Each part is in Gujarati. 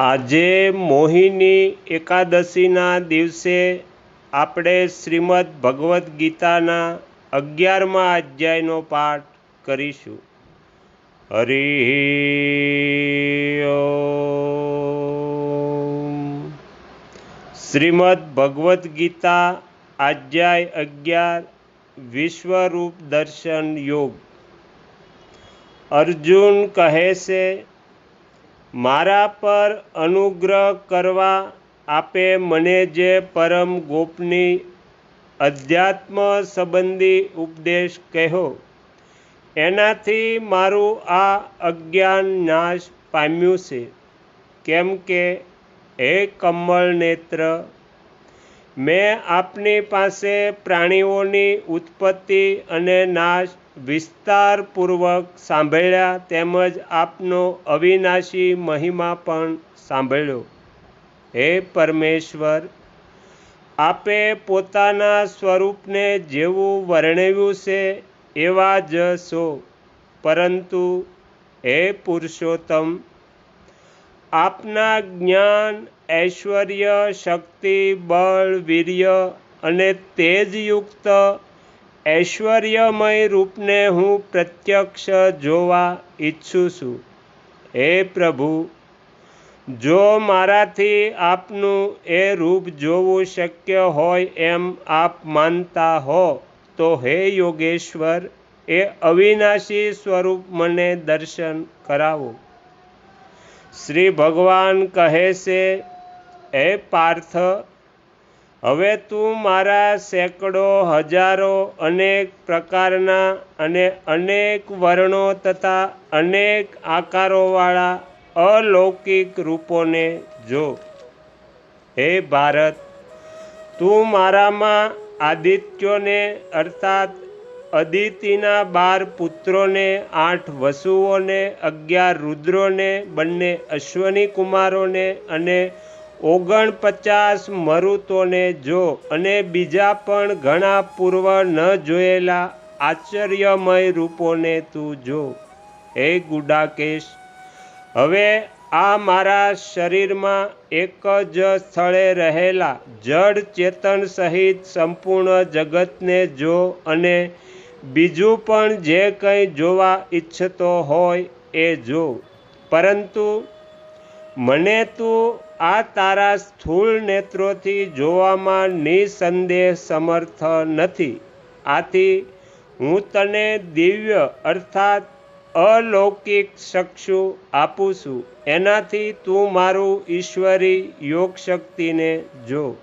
આજે મોહિની એકાદશીના દિવસે આપણે શ્રીમદ્ ભગવદ્ ગીતાના અગિયારમા અધ્યાયનો પાઠ કરીશું હરિ. શ્રીમદ્ ભગવદ્ ગીતા અધ્યાય અગિયાર, વિશ્વરૂપ દર્શન યોગ અર્જુન કહે છે મારા પર અનુગ્રહ કરવા આપે મને જે પરમ ગોપની અધ્યાત્મ સંબંધી ઉપદેશ કહ્યો, એનાથી મારું આ અજ્ઞાન નાશ પામ્યું છે. કેમ કે, હે કમળ નેત્ર, મેં આપની પાસે પ્રાણીઓની ઉત્પત્તિ અને નાશ વિસ્તારપૂર્વક સાંભળ્યા તેમજ આપનો અવિનાશી મહિમા પણ સાંભળ્યો. હે પરમેશ્વર, આપે પોતાના સ્વરૂપને જેવું વર્ણવ્યું છે એવા જ છો. પરંતુ હે પુરુષોત્તમ, આપના જ્ઞાન, ઐશ્વર્ય, શક્તિ, બળ, વીર્ય અને તેજયુક્ત ઐશ્વર્યમય રૂપને હું પ્રત્યક્ષ જોવા ઈચ્છું છું. હે પ્રભુ, જો મારાથી આપનું એ રૂપ જોવું શક્ય હોય એમ આપ માનતા હો, તો હે યોગેશ્વર, એ અવિનાશી સ્વરૂપ મને દર્શન કરાવો. શ્રી ભગવાન કહે છે, હે પાર્થ હવે તું મારા સેંકડો, હજારો અનેક પ્રકારના અને અનેક વર્ણો તથા અનેક આકારોવાળા અલૌકિક રૂપોને જો. હે ભારત, તું મારામાં આદિત્યોને અર્થાત અદિતિના બાર પુત્રોને, આઠ વસુઓને, અગિયાર રુદ્રોને, બંને અશ્વની કુમારોને અને ઓગણપચાસ મરુતોને જો અને બીજા પણ ઘણા પૂર્વ ન જોયેલા આશ્ચર્યમય રૂપોને તું જો. હે ગુડાકેશ, હવે આ મારા શરીરમાં એક જ સ્થળે રહેલા જડ ચેતન સહિત સંપૂર્ણ જગતને જો અને બીજું પણ જે કંઈ જોવા ઈચ્છતો હોય એ જો. પરંતુ મને તું આ તારા સ્થૂળ નેત્રોથી જોવામાં નિસંદેહ સમર્થ નથી. આથી હું તને દિવ્ય અર્થાત અલૌકિક ચક્ષુ આપું છું. એનાથી તું મારું ઈશ્વરી યોગ શક્તિને જો.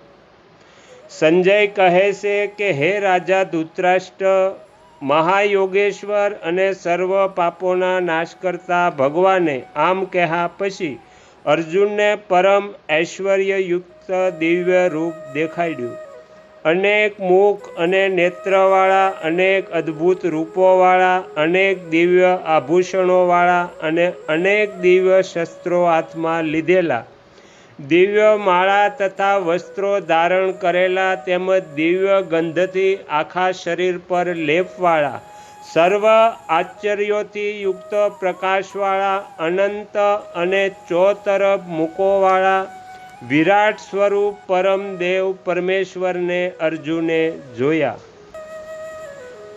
સંજય કહે છે કે, હે રાજા ધૂતરાષ્ટ્ર, મહાયોગેશ્વર અને સર્વ પાપોના નાશ કરતા ભગવાને આમ કહ્યા પછી અર્જુનને પરમ ઐશ્વર્યયુક્ત દિવ્ય રૂપ દેખાડ્યું. અનેક મુખ અને નેત્રવાળા, અનેક અદ્ભુત રૂપોવાળા, અનેક દિવ્ય આભૂષણોવાળા અને અનેક દિવ્ય શસ્ત્રો હાથમાં લીધેલા. દિવ્ય માળા તથા વસ્ત્રો ધારણ કરેલા તેમજ દિવ્ય ગંધથી આખા શરીર પર લેપવાળા સર્વ આશ્ચર્યોથી યુક્ત પ્રકાશવાળા, અનંત અને ચોતરફ મૂકોવાળા વિરાટ સ્વરૂપ પરમ દેવ પરમેશ્વરને અર્જુને જોયા.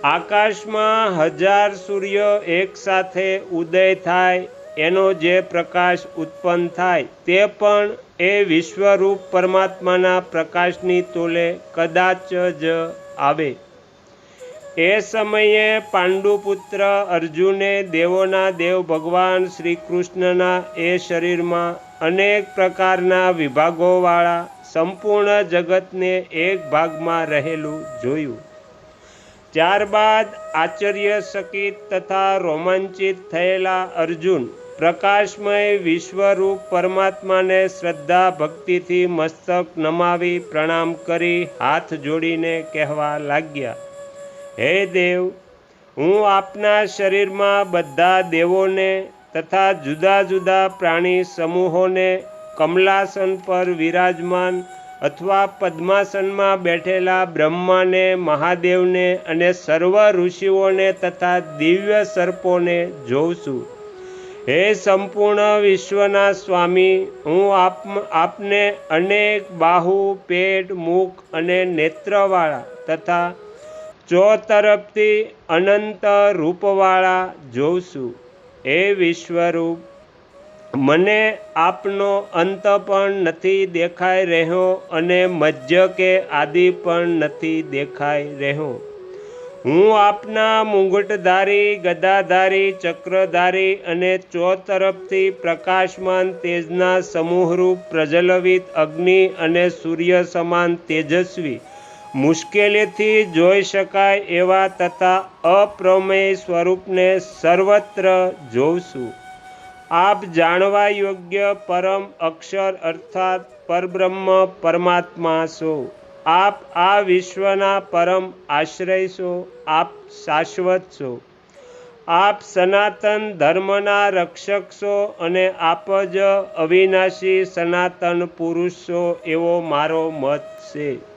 આકાશમાં હજાર સૂર્ય એકસાથે ઉદય થાય, એનો જે પ્રકાશ ઉત્પન્ન થાય, તે પણ એ વિશ્વરૂપ પરમાત્માના પ્રકાશની તોલે કદાચ જ આવે. એ સમયે પાંડુપુત્ર અર્જુને દેવોના દેવ ભગવાન શ્રી કૃષ્ણના એ શરીરમાં અનેક પ્રકારના વિભાગોવાળા સંપૂર્ણ જગતને એક ભાગમાં રહેલું જોયું. ત્યારબાદ આશ્ચર્યચકિત તથા રોમાંચિત થયેલા અર્જુન પ્રકાશમય વિશ્વરૂપ પરમાત્માને શ્રદ્ધા ભક્તિથી મસ્તક નમાવી પ્રણામ કરી હાથ જોડીને કહેવા લાગ્યા. હે દેવ, હું આપના શરીરમાં બધા દેવોને તથા જુદા જુદા પ્રાણી સમૂહોને કમલાસન પર વિરાજમાન અથવા પદ્માસનમાં બેઠેલા બ્રહ્માને, મહાદેવને અને સર્વ ઋષિઓને તથા દિવ્ય સર્પોને જોઉં છું. હે સંપૂર્ણ વિશ્વના સ્વામી, હું આપ, આપને અનેક બાહુ, પેટ, મુખ અને નેત્રવાળા તથા ચો તરફથી અનંત રૂપવાળા જોઉં છું હે વિશ્વરૂપ. મને આપનો અંત પણ નથી દેખાઈ રહ્યો અને મધ્ય કે આદિ પણ નથી દેખાઈ રહ્યો. હું આપના મુંગટધારી, ગદાધારી, ચક્રધારી અને ચો તરફથી પ્રકાશમાન તેજના સમૂહરૂપ પ્રજ્વલિત અગ્નિ અને સૂર્ય સમાન તેજસ્વી મુશ્કેલીથી જોઈ શકાય એવા તથા અપ્રમેય સ્વરૂપને સર્વત્ર જોઉં આપ જાણવા યોગ્ય પરમ અક્ષર અર્થાત પરબ્રહ્મ પરમાત્મા છો. આપ આ વિશ્વના પરમ આશ્રય છો. આપ શાશ્વત છો. આપ સનાતન ધર્મના રક્ષક છો અને આપ જ અવિનાશી સનાતન પુરુષ છો એવો મારો મત છે.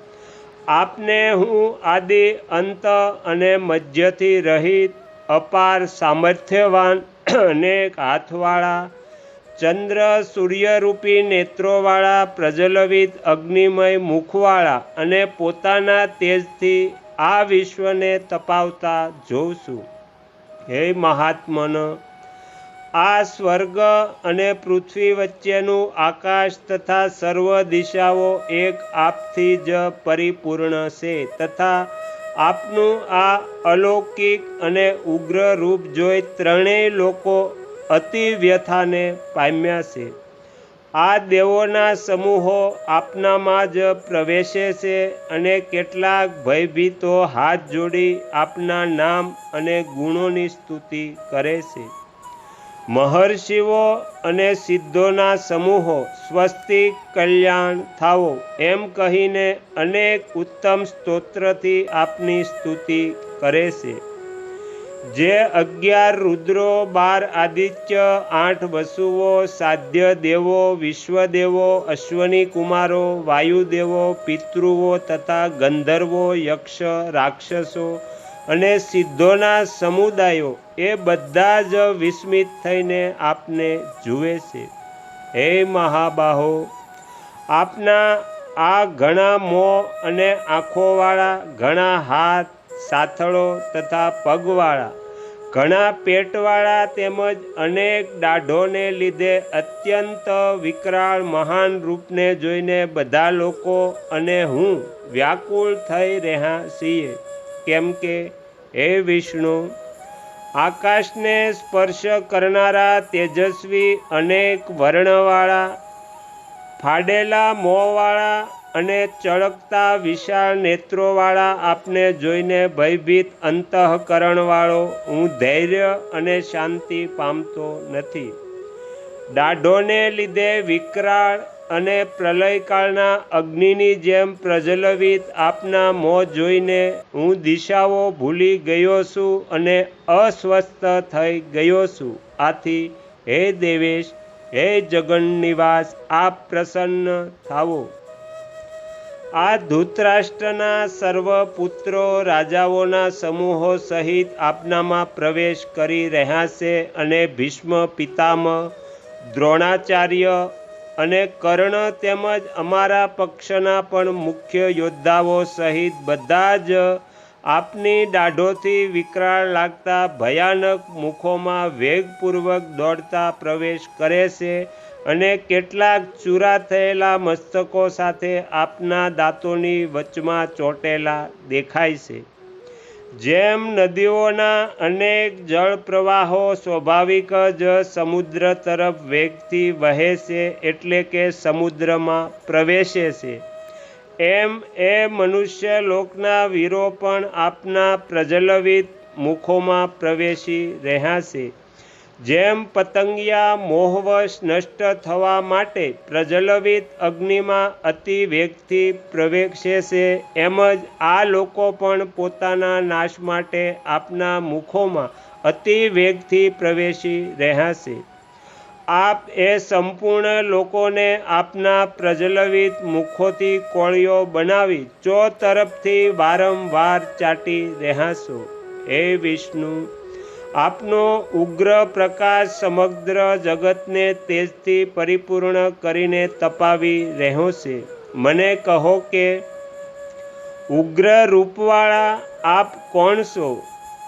આપને હું આદિ, અંત અને મધ્યથી રહિત, અપાર, સામર્થ્યવાન, અનેક હાથવાળા, ચંદ્ર, સૂર્યરૂપી નેત્રોવાળા, પ્રજ્વલિત અગ્નિમય મુખવાળા અને પોતાના તેજથી આ વિશ્વને તપાવતા જોઉં છું હે મહાત્મન આ સ્વર્ગ અને પૃથ્વી વચ્ચેનું આકાશ તથા સર્વ દિશાઓ એક આપથી જ પરિપૂર્ણ છે તથા આપનું આ અલૌકિક અને ઉગ્ર રૂપ જોઈ ત્રણેય લોકો અતિ વ્યથાને પામ્યા છે. આ દેવોના સમૂહો આપનામાં જ પ્રવેશે છે અને કેટલાક ભયભીતો હાથ જોડી આપના નામ અને ગુણોની સ્તુતિ કરે છે. મહર્ષિઓ અને સિદ્ધોના સમૂહો સ્વસ્તિ, કલ્યાણ થાવો એમ કહીને અનેક ઉત્તમ સ્તોત્રથી આપની સ્તુતિ કરે છે. જે અગિયાર રુદ્રો, બાર આદિત્ય, આઠ વસુઓ, સાધ્ય દેવો, વિશ્વદેવો, અશ્વની કુમારો, વાયુદેવો, પિતૃઓ તથા ગંધર્વો, યક્ષ, રાક્ષસો અને સિદ્ધોના સમુદાયો એ બધા જ વિસ્મિત થઈને આપને જુએ છે. હે મહાબાહો, આપના આ ઘણા મોં અને આંખોવાળા, ઘણા હાથ, સાથળો તથા પગવાળા, ઘણા પેટવાળા તેમજ અનેક દાઢોને લીધે અત્યંત વિકરાળ, મહાન રૂપને જોઈને બધા લોકો અને હું વ્યાકુળ થઈ રહ્યા છીએ. કેમ કે હે વિષ્ણુ, આકાશને સ્પર્શ કરનારા તેજસ્વી અનેક વર્ણવાળા, ફાડેલા મોંવાળા અને ચળકતા વિશાળ નેત્રોવાળા આપને જોઈને ભયભીત અંતઃકરણવાળો હું ધૈર્ય અને શાંતિ પામતો નથી. દાઢોને લીધે વિકરાળ અને પ્રલયકાળના અગ્નિની જેમ પ્રજ્વલિત આપના મોં જોઈને હું દિશાઓ ભૂલી ગયો છું અને અસ્વસ્થ થઈ ગયો છું. આથી, હે દેવેશ, હે જગન નિવાસ આપ પ્રસન્ન થાવો. આ ધૂતરાષ્ટ્રના સર્વ પુત્રો રાજાઓના સમૂહો સહિત આપનામાં પ્રવેશ કરી રહ્યા છે અને ભીષ્મ, પિતામહ, દ્રોણાચાર્ય અને કર્ણ તેમજ અમારા પક્ષના પણ મુખ્ય યોદ્ધાઓ સહિત બધા જ આપની દાઢોથી વિકરાળ લાગતા ભયાનક મુખોમાં વેગપૂર્વક દોડતા પ્રવેશ કરે છે અને કેટલાક ચૂરા થયેલા મસ્તકો સાથે આપના દાંતોની વચમાં ચોંટેલા દેખાય છે. જેમ નદીઓના અનેક જળ પ્રવાહો સ્વાભાવિક જ સમુદ્ર તરફ વેગથી વહે છે એટલે કે સમુદ્રમાં પ્રવેશે છે. એમ એ મનુષ્ય લોકના વીરો પણ આપના પ્રજ્વલિત મુખોમાં પ્રવેશી રહ્યા છે. જેમ પતંગિયા મોહવશ નષ્ટ થવા માટે પ્રજ્વલિત અગ્નિમાં અતિ વેગથી પ્રવેશે છે, એમ જ આ લોકો પણ પોતાના નાશ માટે આપના મુખોમાં અતિ વેગથી પ્રવેશી રહ્યા છે. આપ એ સંપૂર્ણ લોકોને આપના પ્રજ્વલિત મુખોથી કોળીઓ બનાવી ચો તરફથી વારંવાર ચાટી રહ્યા છો. હે વિષ્ણુ આપનો ઉગ્ર પ્રકાશ સમગ્ર જગતને તેજથી પરિપૂર્ણ કરીને તપાવી રહ્યો છે. મને કહો કે, ઉગ્ર રૂપવાળા આપ કોણ છો?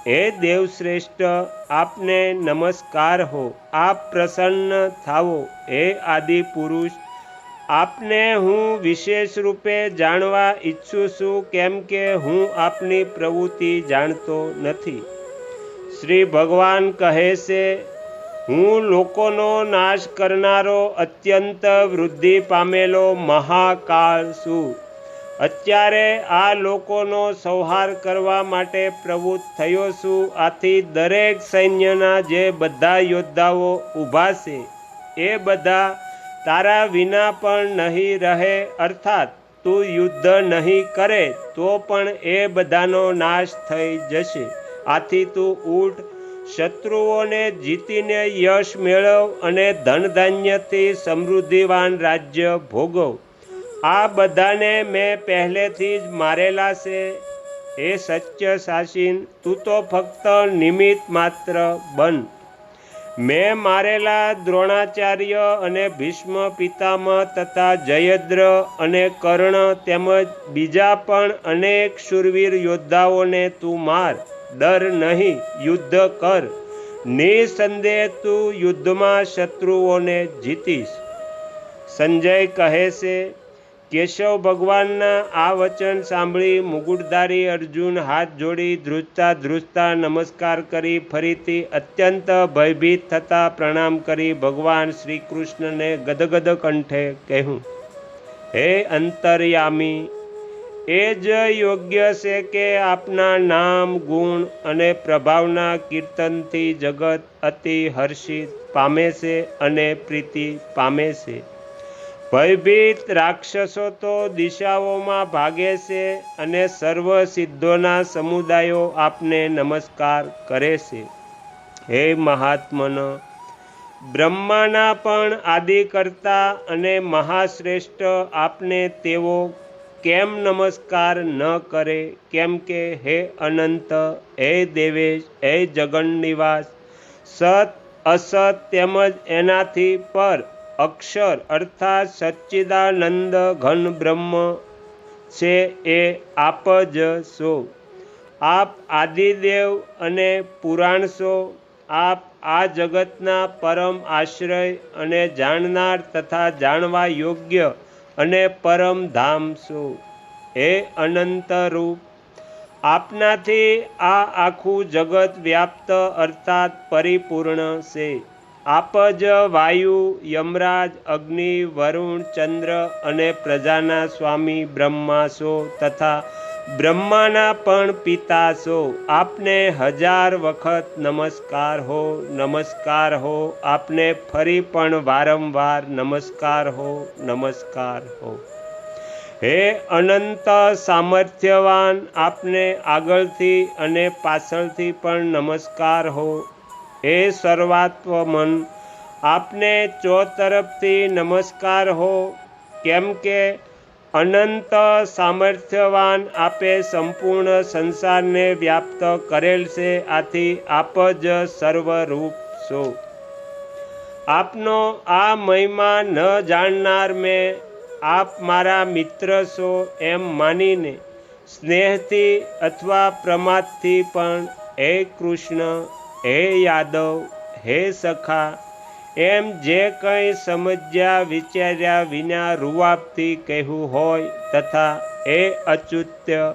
હે દેવશ્રેષ્ઠ, આપને નમસ્કાર હો. આપ પ્રસન્ન થાવો હે આદિ પુરુષ આપને હું વિશેષ રૂપે જાણવા ઈચ્છું છું, કેમ કે હું આપની પ્રવૃત્તિ જાણતો નથી. શ્રી ભગવાન કહે છે, હું લોકોનો નાશ કરનારો અત્યંત વૃદ્ધિ પામેલો મહાકાળ છું. અત્યારે આ લોકોનો સંહાર કરવા માટે પ્રવૃત્ત થયો છું. આથી દરેક સૈન્યના જે બધા યોદ્ધાઓ ઊભા છે, એ બધા તારા વિના પણ નહીં રહે. અર્થાત, તું યુદ્ધ નહીં કરે તો પણ એ બધાનો નાશ થઈ જશે. આથી તું ઊઠ શત્રુઓને જીતીને યશ મેળવ અને ધન ધાન્યથી સમૃદ્ધિવાન રાજ્ય ભોગવ. આ બધાને મેં પહેલેથી જ મારેલા છે. એ સત્ય સાસીન તું તો ફક્ત નિમિત્ત માત્ર બન. મેં મારેલા દ્રોણાચાર્ય અને ભીષ્મ પિતામહ તથા જયદ્ર અને કર્ણ તેમજ બીજા પણ અનેક શુરવીર યોદ્ધાઓને તું માર. ડર નહીં, યુદ્ધ કર. નિસંદેહ તું યુદ્ધમાં શત્રુઓને જીતીશ. સંજય કહે છે, કેશવ ભગવાનના આ વચન સાંભળી મુગુટધારી અર્જુન હાથ જોડી ધ્રુજતા ધ્રુજતા નમસ્કાર કરી ફરીથી અત્યંત ભયભીત થતા પ્રણામ કરી ભગવાન શ્રી કૃષ્ણને ગદગદ કંઠે કહ્યું, હે અંતર્યામી એ જ યોગ્ય છે કે આપના નામ, ગુણ અને પ્રભાવના કીર્તનથી જગત અતિ હર્ષિત પામે છે અને પ્રીતિ પામે છે. ભયભીત રાક્ષસો તો દિશાઓમાં ભાગે છે અને સર્વ સિદ્ધોના સમુદાયો આપને નમસ્કાર કરે છે. હે મહાત્મન, બ્રહ્માના પણ આદિ કરતા અને મહાશ્રેષ્ઠ આપને તેઓ કેમ નમસ્કાર ન કરે? કેમ કે હે અનંત, હે દેવેશ, હે જગન નિવાસ સત, અસત તેમજ એનાથી પર અક્ષર અર્થાત સચ્ચિદાનંદ ઘન બ્રહ્મ છે એ આપ જ છો આપ આદિદેવ અને પુરાણ છો આપ આ જગતના પરમ આશ્રય અને જાણનાર તથા જાણવા યોગ્ય અને પરમ ધામ છો. હે અનંત રૂપ આપનાથી આ આખું જગત વ્યાપ્ત અર્થાત પરિપૂર્ણ છે. આપ જ વાયુ, યમરાજ, અગ્નિ, વરુણ, ચંદ્ર અને પ્રજાના સ્વામી બ્રહ્મા છો તથા બ્રહ્માના પણ પિતા છો. આપને હજાર વખત નમસ્કાર હો નમસ્કાર હો. આપને ફરી પણ વારંવાર નમસ્કાર હો નમસ્કાર હો. હે અનંત સામર્થ્યવાન, આપને આગળથી અને પાછળથી પણ નમસ્કાર હો. હે સર્વાત્વ મન આપને ચો તરફથી નમસ્કાર હો. કેમ કે અનંત સામર્થ્યવાન આપે સંપૂર્ણ સંસારને વ્યાપ્ત કરેલ છે. આથી આપ જ સર્વરૂપ છો. આપનો આ મહિમા ન જાણનાર મેં. આપ મારા મિત્ર છો એમ માનીને સ્નેહથી અથવા પ્રમાદથી પણ. હે કૃષ્ણ, હે યાદવ, હે સખા એમ જે કંઈ સમજ્યા વિચાર્યા વિના રૂવાપથી કહેવું હોય તથા એ અચ્યુત્ય.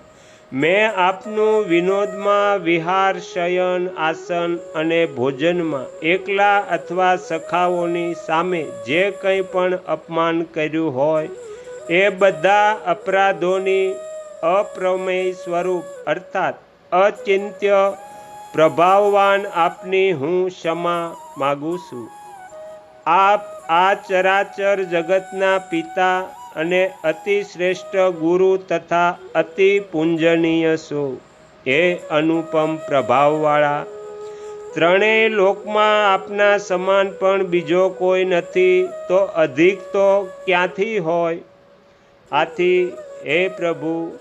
મેં આપનું વિનોદમાં વિહાર, શયન, આસન અને ભોજનમાં એકલા અથવા સખાઓની સામે જે કંઈ પણ અપમાન કર્યું હોય, એ બધા અપરાધોની અપ્રમેય સ્વરૂપ અર્થાત અચિંત્ય પ્રભાવવાન આપની હું ક્ષમા માગું છું. આપ આ ચરાચર જગતના પિતા અને અતિ શ્રેષ્ઠ ગુરુ તથા અતિ પૂંજનીય છો. એ અનુપમ પ્રભાવવાળા, ત્રણેય લોકમાં આપના સમાન પણ બીજો કોઈ નથી તો અધિક તો ક્યાંથી હોય? આથી, હે પ્રભુ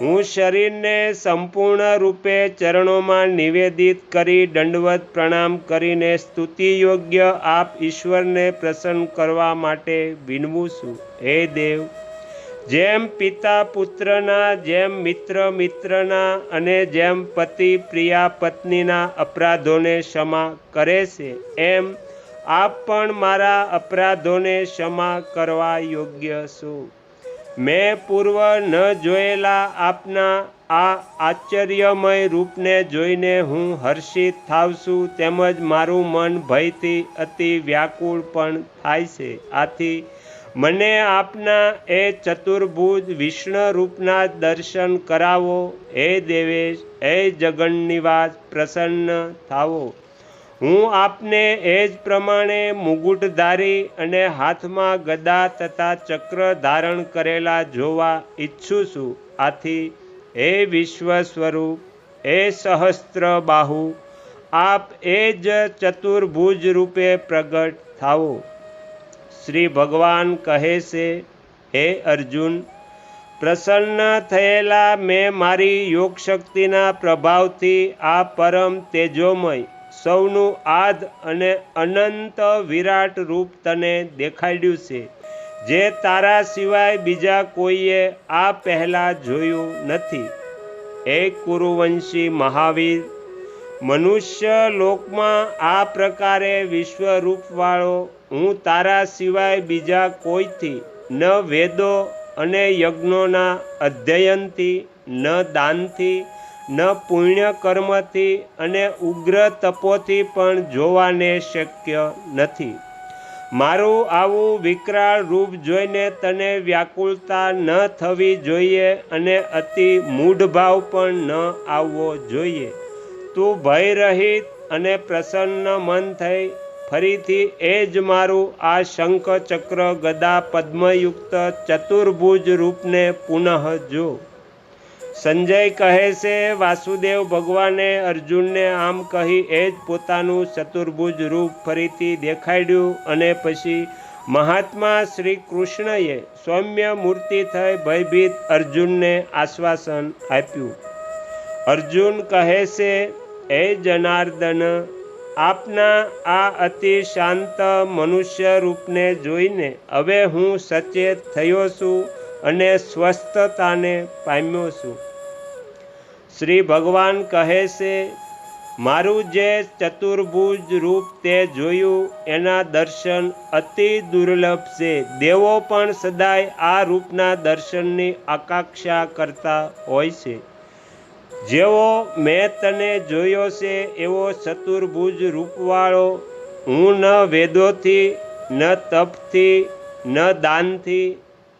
હું શરીરને સંપૂર્ણ રૂપે ચરણોમાં નિવેદિત કરી દંડવત પ્રણામ કરીને સ્તુતિ યોગ્ય આપ ઈશ્વરને પ્રસન્ન કરવા માટે વિનવું છું. હે દેવ, જેમ પિતા પુત્રના, જેમ મિત્ર મિત્રના અને જેમ પતિ પ્રિયા પત્નીના અપરાધોને ક્ષમા કરે છે, એમ આપ પણ મારા અપરાધોને ક્ષમા કરવા યોગ્ય છું. મેં પૂર્વ ન જોયેલા આપના આ આશ્ચર્યમય રૂપને જોઈને હું હર્ષિત થાવ છું, તેમજ મારું મન ભયથી અતિ વ્યાકુળ પણ થાય છે. આથી મને આપના એ ચતુર્ભુજ વિષ્ણુ રૂપના દર્શન કરાવો. હે દેવેશ, હે જગન્નિવાસ, પ્રસન્ન થાવો હું આપને એ જ પ્રમાણે મુગુટધારી અને હાથમાં ગદા તથા ચક્ર ધારણ કરેલા જોવા ઈચ્છું છું. આથી, હે વિશ્વ સ્વરૂપ, હે સહસ્ત્ર બાહુ, આપ એ જ ચતુર્ભુજ રૂપે પ્રગટ થાવો શ્રી ભગવાન કહે છે, હે અર્જુન, પ્રસન્ન થયેલા મેં મારી યોગ શક્તિના પ્રભાવથી આ પરમ તેજોમય સૌનું આદ અને અનંત વિરાટ રૂપ તને દેખાડ્યું છે. જે તારા સિવાય બીજા કોઈએ આ પહેલાં જોયું નથી. એ કુરુવંશી મહાવીર, મનુષ્ય લોકમાં આ પ્રકારે વિશ્વરૂપવાળો, હું તારા સિવાય બીજા કોઈથી ન વેદો અને યજ્ઞોના અધ્યયનથી, ન દાનથી ન પુણ્ય કર્મથી અને ઉગ્ર તપોથી પણ જોવાને શક્ય નથી. મારું આવું વિકરાળ રૂપ જોઈને તને વ્યાકુળતા ન થવી જોઈએ અને અતિ મૂઢભાવ પણ ન આવવો જોઈએ. તું ભયરહિત અને પ્રસન્ન મન થઈ, ફરીથી એ જ મારું આ શંખ ચક્ર ગદા પદ્મયુક્ત ચતુર્ભુજ રૂપને પુનઃ જો. સંજય કહે છે, વાસુદેવ ભગવાને અર્જુનને આમ કહી એ જ પોતાનું ચતુર્ભુજ રૂપ ફરીથી દેખાડ્યું અને પછી મહાત્મા શ્રી કૃષ્ણએ સૌમ્ય મૂર્તિ થઈ ભયભીત અર્જુનને આશ્વાસન આપ્યું. અર્જુન કહે છે, એ જનાર્દન, આપના આ અતિ શાંત મનુષ્ય રૂપને જોઈને હવે હું સચેત થયો છું અને સ્વસ્થતાને પામ્યો છું. શ્રી ભગવાન કહે છે, મારું જે ચતુર્ભુજ રૂપ તે જોયું, એના દર્શન અતિ દુર્લભ છે. દેવો પણ સદાય આ રૂપના દર્શનની આકાંક્ષા કરતા હોય છે. જેવો મેં તને જોયો છે, એવો ચતુર્ભુજ રૂપવાળો હું ન વેદોથી, ન તપથી, ન દાનથી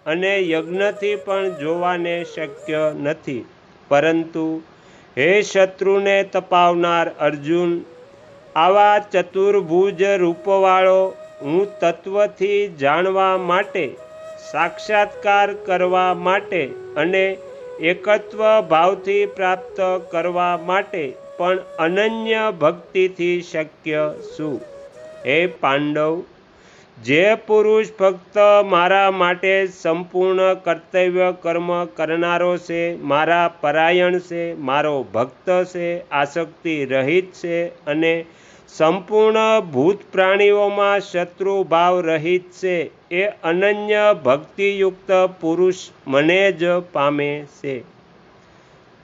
અને યજ્ઞથી પણ જોવાને શક્ય નથી. પરંતુ હે શત્રુને તપાવનાર અર્જુન, આવા ચતુર્ભુજ રૂપવાળો હું તત્વથી જાણવા માટે, સાક્ષાત્કાર કરવા માટે અને એકત્વ ભાવથી પ્રાપ્ત કરવા માટે પણ અનન્ય ભક્તિથી શક્ય શું હે પાંડવ જે પુરુષ ફક્ત મારા માટે સંપૂર્ણ કર્તવ્ય કર્મ કરનારો છે, મારા પરાયણ છે, મારો ભક્ત છે, આસક્તિ રહિત છે અને સંપૂર્ણ ભૂત પ્રાણીઓમાં શત્રુ ભાવ રહિત છે, એ અનન્ય ભક્તિયુક્ત પુરુષ મને જ પામે છે.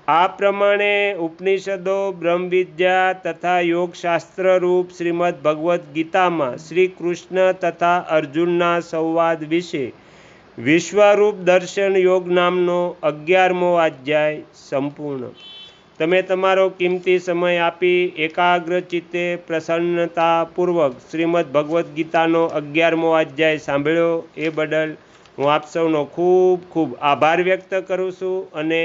આ પ્રમાણે ઉપનિષદો, બ્રહ્મવિદ્યા તથા યોગશાસ્ત્ર રૂપ શ્રીમદ ભગવદ્ ગીતામાં શ્રી કૃષ્ણ તથા અર્જુનના સંવાદ વિશે વિશ્વરૂપ દર્શન યોગ નામનો અગિયારમો અધ્યાય સંપૂર્ણ. તમે તમારો કિંમતી સમય આપી એકાગ્ર ચિત્તે પ્રસન્નતાપૂર્વક શ્રીમદ ભગવદ્ ગીતાનો અગિયારમો અધ્યાય સાંભળ્યો એ બદલ હું આપ સૌનો ખૂબ ખૂબ આભાર વ્યક્ત કરું છું અને